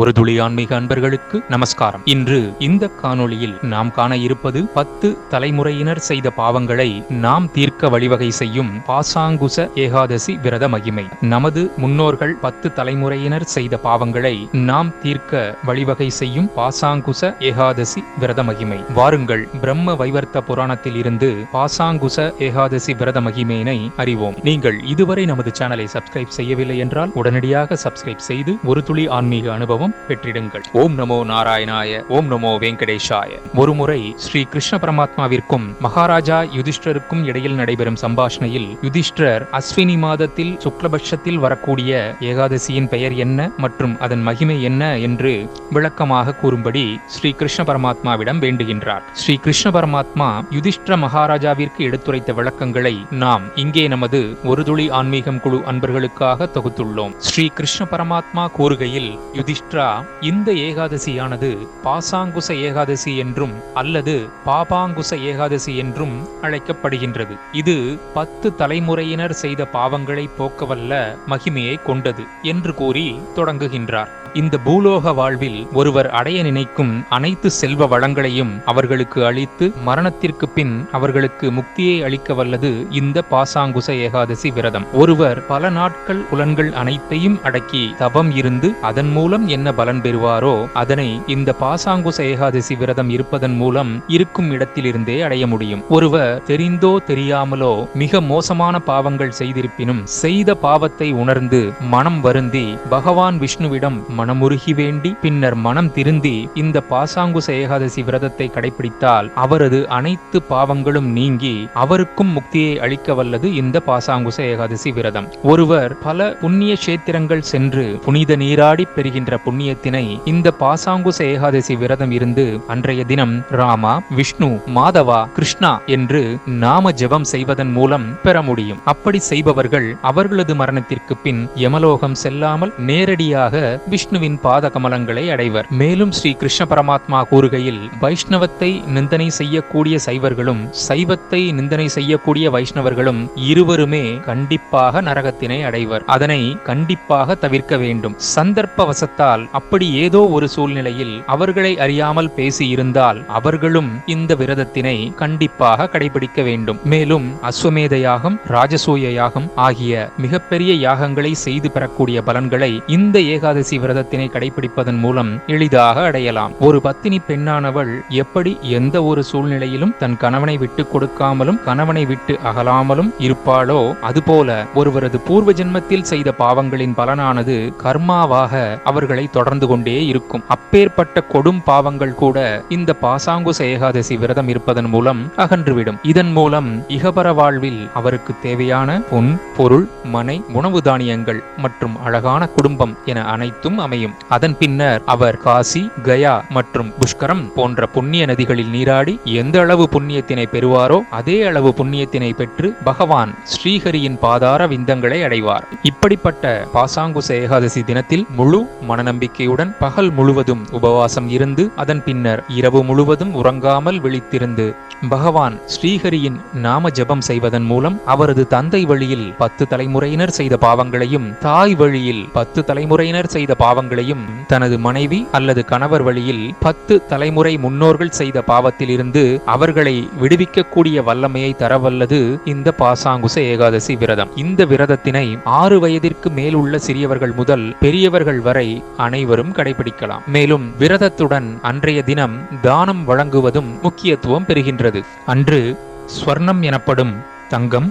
ஒரு துளி ஆன்மீக அன்பர்களுக்கு நமஸ்காரம். இன்று இந்த காணொளியில் நாம் காண இருப்பது பத்து தலைமுறையினர் செய்த பாவங்களை நாம் தீர்க்க வழிவகை செய்யும் பாசாங்குச ஏகாதசி விரத மகிமை. நமது முன்னோர்கள் பத்து தலைமுறையினர் செய்த பாவங்களை நாம் தீர்க்க வழிவகை செய்யும் பாசாங்குச ஏகாதசி விரத மகிமை. வாருங்கள் பிரம்ம வைவர்த்த புராணத்தில் இருந்து பாசாங்குச ஏகாதசி விரத மகிமையினை அறிவோம். நீங்கள் இதுவரை நமது சேனலை சப்ஸ்கிரைப் செய்யவில்லை என்றால் உடனடியாக சப்ஸ்கிரைப் செய்து ஒரு துளி ஆன்மீக அனுபவம் பெற்றிடுங்கள். ஓம் நமோ நாராயணாய ஓம் நமோ வெங்கடேஷாய. ஒருமுறை ஸ்ரீ கிருஷ்ண பரமாத்மாவிற்கும் மகாராஜா யுதிஷ்டருக்கும் இடையில் நடைபெறும் சம்பாஷணையில் யுதிஷ்டர் அஸ்வினி மாதத்தில் சுக்லபட்சத்தில் வரக்கூடிய ஏகாதசியின் பெயர் என்ன மற்றும் அதன் மகிமை என்ன என்று விளக்கமாக கூறும்படி ஸ்ரீ கிருஷ்ண பரமாத்மாவிடம் வேண்டுகின்றார். ஸ்ரீ கிருஷ்ண பரமாத்மா யுதிஷ்டர மகாராஜாவிற்கு எடுத்துரைத்த விளக்கங்களை நாம் இங்கே நமது ஒரு துளி ஆன்மீகம் குழு அன்பர்களுக்காக தொகுத்துள்ளோம். ஸ்ரீ கிருஷ்ண பரமாத்மா கூறுகையில் யுதிஷ்டர் இந்த ஏகாதசியானது பாசாங்குச ஏகாதசி என்றும் அல்லது பாபாங்குச ஏகாதசி என்றும் அழைக்கப்படுகின்றது. இது பத்து தலைமுறையினர் செய்த பாவங்களை போக்கவல்ல மகிமையை கொண்டது என்று கூறி தொடங்குகின்றார். இந்த பூலோக வாழ்வில் ஒருவர் அடைய நினைக்கும் அனைத்து செல்வ வளங்களையும் அவர்களுக்கு அளித்து மரணத்திற்கு பின் அவர்களுக்கு முக்தியை அளிக்க வல்லது இந்த பாசாங்குச ஏகாதசி விரதம். ஒருவர் பல நாட்கள் புலன்கள் அனைத்தையும் அடக்கி தவம் இருந்து அதன் மூலம் என்ன பலன் பெறுவாரோ அதனை இந்த பாசாங்குச ஏகாதசி விரதம் இருப்பதன் மூலம் இருக்கும் இடத்திலிருந்தே அடைய முடியும். ஒருவர் தெரிந்தோ தெரியாமலோ மிக மோசமான பாவங்கள் செய்திருப்பினும் செய்த பாவத்தை உணர்ந்து மனம் வருந்தி பகவான் விஷ்ணுவிடம் மனமுருகி வேண்டி பின்னர் மனம் திருந்தி இந்த பாசாங்குச ஏகாதசி விரதத்தை கடைபிடித்தால் அவரது அனைத்து பாவங்களும் நீங்கி அவருக்கும் முக்தியை அளிக்க வல்லது இந்த பாசாங்குச ஏகாதசி விரதம். ஒருவர் பல புண்ணிய கஷேத்திரங்கள் சென்று புனித நீராடி பெறுகின்ற புண்ணியத்தினை இந்த பாசாங்குச ஏகாதசி விரதம் இருந்து அன்றைய தினம் ராமா விஷ்ணு மாதவா கிருஷ்ணா என்று நாம ஜெபம் செய்வதன் மூலம் பெற முடியும். அப்படி செய்பவர்கள் அவர்களது மரணத்திற்கு பின் யமலோகம் செல்லாமல் நேரடியாக விஷ்ணு விஷ்ணுவின் பாத கமலங்களை அடைவர். மேலும் ஸ்ரீ கிருஷ்ண பரமாத்மா கூறுகையில் வைஷ்ணவத்தை நிந்தனை செய்யக்கூடிய சைவர்களும் சைவத்தை நிந்தனை செய்யக்கூடிய வைஷ்ணவர்களும் இருவருமே கண்டிப்பாக நரகத்தினை அடைவர். அதனை கண்டிப்பாக தவிர்க்க வேண்டும். சந்தர்ப்ப வசத்தால் அப்படி ஏதோ ஒரு சூழ்நிலையில் அவர்களை அறியாமல் பேசி இருந்தால் அவர்களும் இந்த விரதத்தினை கண்டிப்பாக கடைபிடிக்க வேண்டும். மேலும் அஸ்வமேத யாகம் ராஜசூய யாகம் ஆகிய மிகப்பெரிய யாகங்களை செய்து பெறக்கூடிய பலன்களை இந்த ஏகாதசி விரத விரதத்தினை கடைபிடிப்பதன் மூலம் எளிதாக அடையலாம். ஒரு பத்தினி பெண்ணானவள் எப்படி எந்த ஒரு சூழ்நிலையிலும் தன் கணவனை விட்டு கொடுக்காமலும் கணவனை விட்டு அகலாமலும் இருப்பாளோ அதுபோல ஒருவரது பூர்வ ஜென்மத்தில் செய்த பாவங்களின் பலனானது கர்மாவாக அவர்களை தொடர்ந்து கொண்டே இருக்கும். அப்பேற்பட்ட கொடும் பாவங்கள் கூட இந்த பாசாங்குச ஏகாதசி விரதம் இருப்பதன் மூலம் அகன்றுவிடும். இதன் மூலம் இகபர வாழ்வில் அவருக்கு தேவையான பொன் பொருள் மனை உணவு தானியங்கள் மற்றும் அழகான குடும்பம் என அனைத்தும் அமையும். அதன் பின்னர் அவர் காசி கயா மற்றும் புஷ்கரம் போன்ற புண்ணிய நதிகளில் நீராடி எந்த அளவு புண்ணியத்தினை பெறுவாரோ அதே அளவு புண்ணியத்தினை பெற்று பகவான் ஸ்ரீஹரியின் பாதார விந்தங்களை அடைவார். இப்படிப்பட்ட பாசாங்குச ஏகாதசி தினத்தில் முழு மனநம்பிக்கையுடன் பகல் முழுவதும் உபவாசம் இருந்து அதன் பின்னர் இரவு முழுவதும் உறங்காமல் விழித்திருந்து பகவான் ஸ்ரீஹரியின் நாம ஜெபம் செய்வதன் மூலம் அவரது தந்தை வழியில் பத்து தலைமுறையினர் செய்த பாவங்களையும் தாய் வழியில் பத்து தலைமுறையினர் செய்த பாவ பாவங்களையும் தனது மனைவி அல்லது கணவர் வழியில் பத்து தலைமுறை முன்னோர்கள் செய்த பாவத்தில் இருந்து அவர்களை விடுவிக்கக்கூடிய வல்லமையை தரவல்லது இந்த பாசாங்குச ஏகாதசி விரதம். இந்த விரதத்தினை ஆறு வயதிற்கு மேல் உள்ள சிறியவர்கள் முதல் பெரியவர்கள் வரை அனைவரும் கடைபிடிக்கலாம். மேலும் விரதத்துடன் அன்றைய தினம் தானம் வழங்குவதும் முக்கியத்துவம் பெறுகின்றது. அன்று ஸ்வர்ணம் எனப்படும் தங்கம்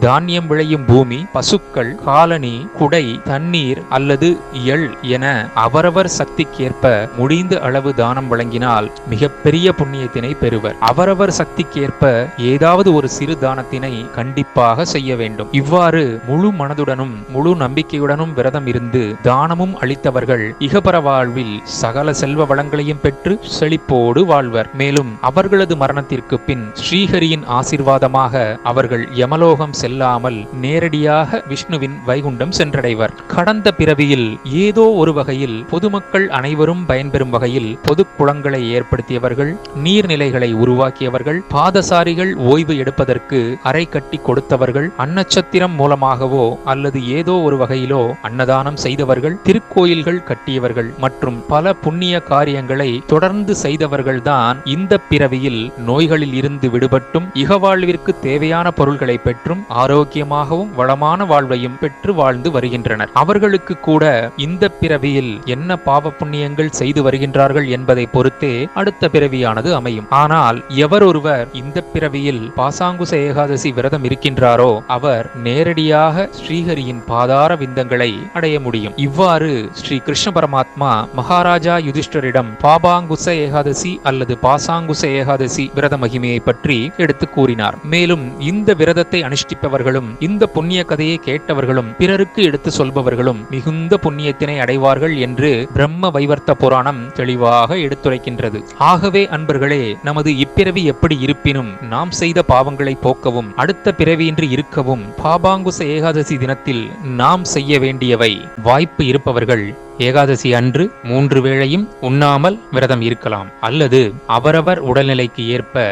தானியம் விளையும் பூமி பசுக்கள் காலனி குடை தண்ணீர் அல்லது எள் என அவரவர் சக்திக்கேற்ப முடிந்த அளவு தானம் வழங்கினால் மிகப்பெரிய புண்ணியத்தினை பெறுவர். அவரவர் சக்திக்கேற்ப ஏதாவது ஒரு சிறு தானத்தினை கண்டிப்பாக செய்ய வேண்டும். இவ்வாறு முழு மனதுடனும் முழு நம்பிக்கையுடனும் விரதம் இருந்து தானமும் அளித்தவர்கள் இகபர வாழ்வில் சகல செல்வ வளங்களையும் பெற்று செழிப்போடு வாழ்வர். மேலும் அவர்களது மரணத்திற்கு பின் ஸ்ரீஹரியின் ஆசிர்வாதமாக அவர்கள் யமலோகம் செல்லாமல் நேரடியாக விஷ்ணுவின் வைகுண்டம் சென்றடைவர். கடந்த பிறவியில் ஏதோ ஒரு வகையில் பொதுமக்கள் அனைவரும் பயன்பெறும் வகையில் பொது குளங்களை ஏற்படுத்தியவர்கள் நீர்நிலைகளை உருவாக்கியவர்கள் பாதசாரிகள் ஓய்வு எடுப்பதற்கு அறை கட்டி கொடுத்தவர்கள் அன்னச்சத்திரம் மூலமாகவோ அல்லது ஏதோ ஒரு வகையிலோ அன்னதானம் செய்தவர்கள் திருக்கோயில்கள் கட்டியவர்கள் மற்றும் பல புண்ணிய காரியங்களை தொடர்ந்து செய்தவர்கள்தான் இந்த பிறவியில் நோய்களில் இருந்து விடுபட்டும் இகவாழ்விற்கு தேவையான பொருள்களை பெற்றும் ஆரோக்கியமாகவும் வளமான வாழ்வையும் பெற்று வாழ்ந்து வருகின்றனர். அவர்களுக்கு கூட இந்த பிறவியில் என்ன பாவ புண்ணியங்கள் செய்து வருகின்றார்கள் என்பதை பொறுத்தே அடுத்த பிறவியானது அமையும். ஆனால் எவர் ஒருவர் இந்த பிறவியில் பாசாங்குச ஏகாதசி விரதம் இருக்கின்றாரோ அவர் நேரடியாக ஸ்ரீஹரியின் பாதார விந்தங்களை அடைய முடியும். இவ்வாறு ஸ்ரீ கிருஷ்ண பரமாத்மா மகாராஜா யுதிஷ்டரிடம் பாபாங்குச ஏகாதசி அல்லது பாசாங்குச ஏகாதசி விரத மகிமையை பற்றி எடுத்து கூறினார். மேலும் இந்த விரதத்தை அனுஷ்டிப்பவர்களும் இந்த புண்ணிய கதையை கேட்டவர்களும் பிறருக்கு எடுத்து சொல்பவர்களும் மிகுந்த புண்ணியத்தினை அடைவார்கள் என்று பிரம்ம வைவர்த்த புராணம் தெளிவாக எடுத்துரைக்கின்றது. ஆகவே அன்பர்களே நமது இப்பிறவி எப்படி இருப்பினும் நாம் செய்த பாவங்களை போக்கவும் அடுத்த பிறவியின்றி இருக்கவும் பாபாங்குச ஏகாதசி தினத்தில் நாம் செய்ய வேண்டியவை வாய்ப்பு இருப்பவர்கள் ஏகாதசி அன்று மூன்று வேளையும் உண்ணாமல் விரதம் இருக்கலாம். அல்லது அவரவர் உடல்நிலைக்கு ஏற்ப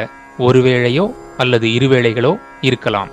ஒருவேளையோ அல்லது இருவேளைகளோ இருக்கலாம்.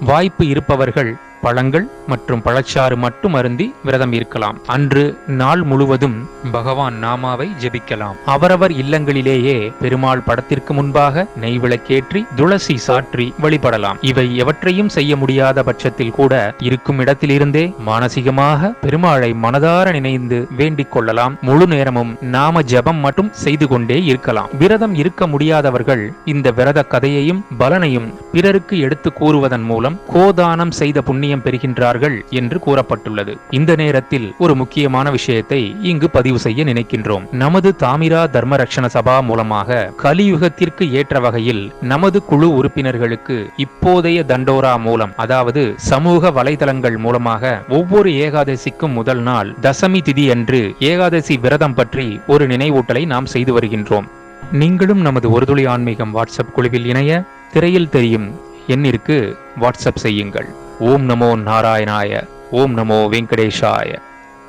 வாய்ப்பு இருப்பவர்கள் பழங்கள் மற்றும் பழச்சாறு மட்டும் அருந்தி விரதம் இருக்கலாம். அன்று நாள் முழுவதும் பகவான் நாமாவை ஜெபிக்கலாம். அவரவர் இல்லங்களிலேயே பெருமாள் படத்திற்கு முன்பாக நெய் விளக்கேற்றி துளசி சாற்றி வழிபடலாம். இவை எவற்றையும் செய்ய முடியாத பட்சத்தில் கூட இருக்கும் இடத்திலிருந்தே மானசீகமாக பெருமாளை மனதார நினைந்து வேண்டிக் கொள்ளலாம். முழு நேரமும் நாம ஜபம் மட்டும் செய்து கொண்டே இருக்கலாம். விரதம் இருக்க முடியாதவர்கள் இந்த விரத கதையையும் பலனையும் பிறருக்கு எடுத்து கூறுவதன் மூலம் கோதானம் செய்த புண்ணியம் பெறுகின்றார்கள் என்று கூறப்பட்டுள்ளது. இந்த நேரத்தில் ஒரு முக்கியமான விஷயத்தை இங்கு பதிவு செய்ய நினைக்கின்றோம். நமது தாமிரா தர்ம ரக்ஷண சபா மூலமாக கலியுகத்திற்கு ஏற்ற வகையில் நமது குழு உறுப்பினர்களுக்கு இப்போதைய தண்டோரா மூலம் அதாவது சமூக வலைதளங்கள் மூலமாக ஒவ்வொரு ஏகாதசிக்கும் முதல் நாள் தசமி திதி அன்று ஏகாதசி விரதம் பற்றி ஒரு நினைவூட்டலை நாம் செய்து வருகின்றோம். நீங்களும் நமது ஒரு துளி ஆன்மீகம் வாட்ஸ்அப் குழுவில் இணைய திரையில் தெரியும் எண்ணிற்கு வாட்ஸ்அப் செய்யுங்கள். ஓம் நமோ நாராயணாய ஓம் நமோ வெங்கடேஷாய.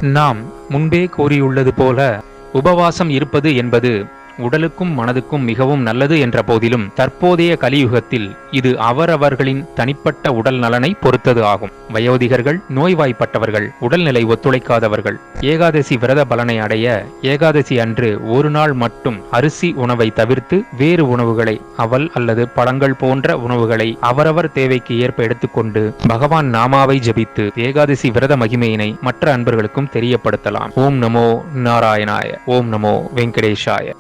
நாம் முன்பே கூறியுள்ளது போல உபவாசம் இருப்பது என்பது உடலுக்கும் மனதுக்கும் மிகவும் நல்லது என்ற போதிலும் தற்போதைய கலியுகத்தில் இது அவரவர்களின் தனிப்பட்ட உடல் நலனை பொறுத்தது ஆகும். வயோதிகர்கள் நோய்வாய்ப்பட்டவர்கள் உடல்நிலை ஒத்துழைக்காதவர்கள் ஏகாதசி விரத பலனை அடைய ஏகாதசி அன்று ஒரு நாள் மட்டும் அரிசி உணவை தவிர்த்து வேறு உணவுகளை அவல் அல்லது பழங்கள் போன்ற உணவுகளை அவரவர் தேவைக்கு ஏற்ப எடுத்துக்கொண்டு பகவான் நாமாவை ஜபித்து ஏகாதசி விரத மகிமையினை மற்ற அன்பர்களுக்கும் தெரியப்படுத்தலாம். ஓம் நமோ நாராயணாய ஓம் நமோ வெங்கடேஷாய.